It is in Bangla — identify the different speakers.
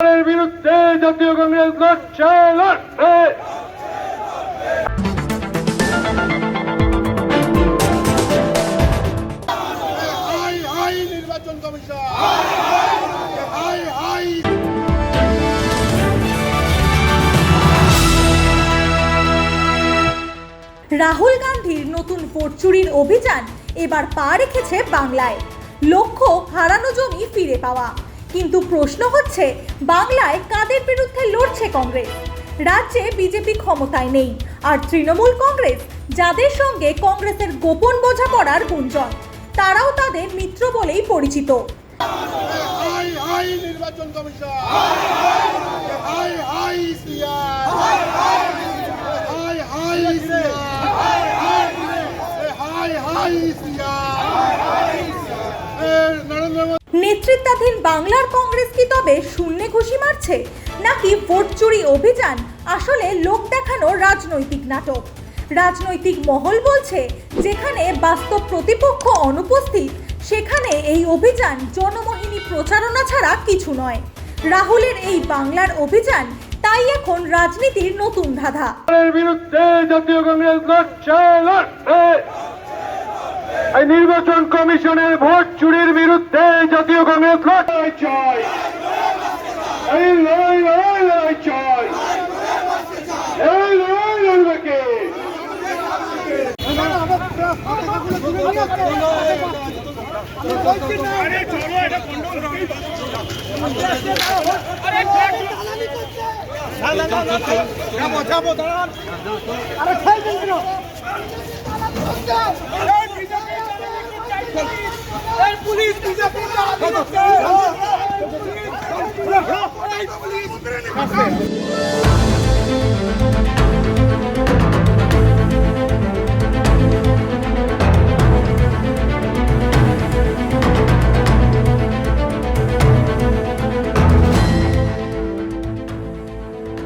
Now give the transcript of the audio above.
Speaker 1: এর বিরুদ্ধে জাতীয় কংগ্রেস লড়ছে লড়ছে।
Speaker 2: হাই হাই নির্বাচন কমিশন। হাই হাই।
Speaker 3: রাহুল গান্ধীর নতুন ভোট চুরির অভিযান এবার পা রেখেছে বাংলায়। লক্ষ্য হারানো জমি ফিরে পাওয়া। কিন্তু প্রশ্ন হচ্ছে, বাংলায় কাদের বিরুদ্ধে লড়ছে কংগ্রেস? রাজ্যে বিজেপি ক্ষমতায় নেই, আর তৃণমূল কংগ্রেস, যাদের সঙ্গে কংগ্রেসের গোপন বোঝাপড়ার গুঞ্জন, তারাও তাদের মিত্র বলেই পরিচিত।
Speaker 2: নির্বাচন কমিশন!
Speaker 3: নেতৃত্বাধীন বাংলার কংগ্রেস কি তবে শূন্যে ঘুষি মারছে? নাকি ভোট চুরি অভিযান? আসলে লোক দেখানো রাজনৈতিক নাটক। রাজনৈতিক মহল বলছে, যেখানে বাস্তব প্রতিপক্ষ অনুপস্থিত, সেখানে এই অভিযান জনমোহিনী প্রচারণা ছাড়া কিছু নয়। রাহুলের এই বাংলার অভিযান, তাই এখন রাজনীতির নতুন ধাঁধা।
Speaker 1: বিরুদ্ধে জাতীয় কংগ্রেস লড়ছে লড়ছে। এই নির্বাচন কমিশনের ভোট চুরির বিরুদ্ধে জাতীয় কংগ্রেস লড়াই চাই এই লড়াই লড়াই লড়াই চাই এই লড়াই লড়বে কে?
Speaker 2: পুলিশ